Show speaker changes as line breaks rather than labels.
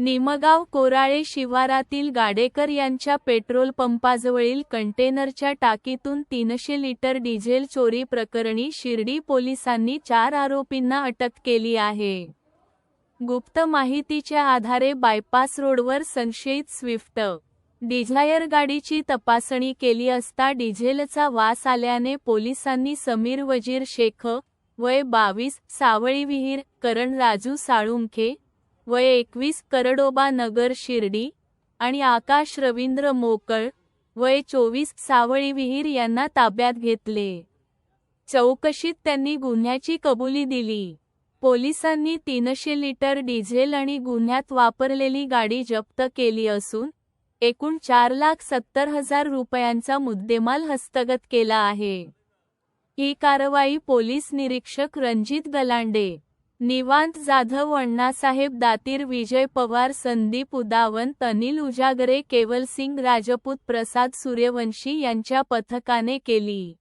निमगाव कोराळे शिवारातील गाडेकर यांच्या पेट्रोल पंपाजवळील कंटेनरच्या टाकीतून तीनशे लिटर डिझेल चोरी प्रकरणी शिर्डी पोलिसांनी चार आरोपींना अटक केली आहे. गुप्त माहितीच्या आधारे बायपास रोडवर संशयित स्विफ्ट डिझायर गाडीची तपासणी केली असता डिझेलचा वास आल्याने पोलिसांनी समीर वजीर शेख वय बावीस सावळी विहीर करण राजू साळुंखे वय एकवीस करडोबा नगर शिर्डी आणि आकाश रवींद्र मोकळ वय चोवीस सावळी विहीर यांना ताब्यात घेतले. चौकशीत त्यांनी गुन्ह्याची कबुली दिली. पोलिसांनी तीनशे लिटर डिझेल आणि गुन्ह्यात वापरलेली गाडी जप्त केली असून एकूण चार लाख सत्तर हजार रुपयांचा मुद्देमाल हस्तगत केला आहे. ही कारवाई पोलीस निरीक्षक रणजित गलांडे निवांत जाधव अण्णासाहेब दातीर विजय पवार संदीप उदावंत अनिल उजागरे केवलसिंग राजपूत प्रसाद सूर्यवंशी यांच्या पथकाने केली.